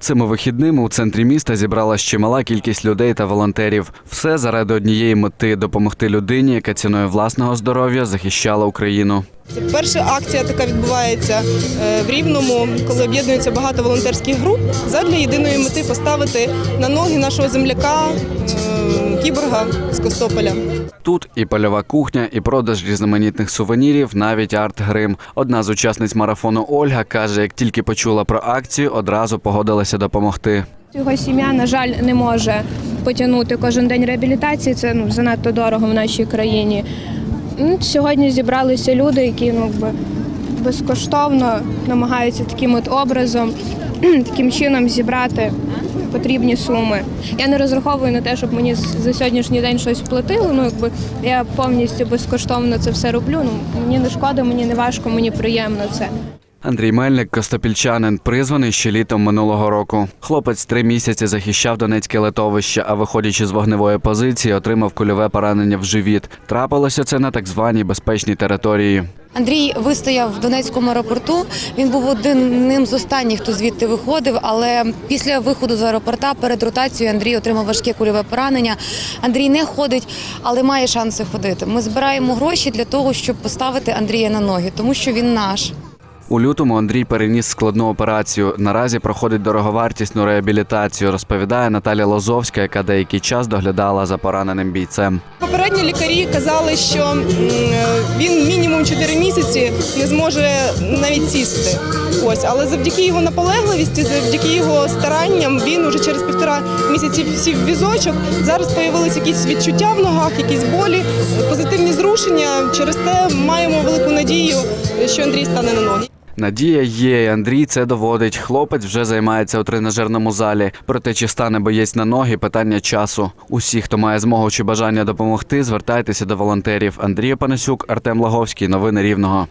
Цими вихідними у центрі міста зібралась чимала кількість людей та волонтерів. Все заради однієї мети допомогти людині, яка ціною власного здоров'я захищала Україну. Це перша акція така відбувається е, в Рівному, коли об'єднується багато волонтерських груп задля єдиної мети поставити на ноги нашого земляка е, кіборга з Костополя. Тут і польова кухня, і продаж різноманітних сувенірів, навіть арт-грим. Одна з учасниць марафону Ольга каже, як тільки почула про акцію, одразу погодилася допомогти. Його сім'я, на жаль, не може потягнути кожен день реабілітації. Це ну занадто дорого в нашій країні. Ну, Сьогодні зібралися люди, які ну безкоштовно намагаються таким от образом, таким чином зібрати потрібні суми. Я не розраховую на те, щоб мені за сьогоднішній день щось платили. Ну якби я повністю безкоштовно це все роблю. Ну мені не шкода, мені не важко, мені приємно це. Андрій Мельник, костопільчанин, призваний ще літом минулого року. Хлопець три місяці захищав Донецьке литовище, а виходячи з вогневої позиції, отримав кульове поранення в живіт. Трапилося це на так званій безпечній території. Андрій вистояв в Донецькому аеропорту. Він був одним з останніх, хто звідти виходив. Але після виходу з аеропорта перед ротацією Андрій отримав важке кульове поранення. Андрій не ходить, але має шанси ходити. Ми збираємо гроші для того, щоб поставити Андрія на ноги, тому що він наш. У лютому Андрій переніс складну операцію. Наразі проходить дороговартісну реабілітацію, розповідає Наталя Лозовська, яка деякий час доглядала за пораненим бійцем. Попередні лікарі казали, що він мінімум 4 місяці не зможе навіть сісти. Ось, але завдяки його наполегливості, завдяки його старанням, він уже через півтора місяці сів візочок. Зараз появились якісь відчуття в ногах, якісь болі, позитивні зрушення. Через те маємо велику надію, що Андрій стане на ноги. Надія є, Андрій це доводить. Хлопець вже займається у тренажерному залі. Проте чи стане боєць на ноги питання часу. Усі, хто має змогу чи бажання допомогти, звертайтеся до волонтерів. Андрій Панасюк, Артем Лаговський. Новини Рівного.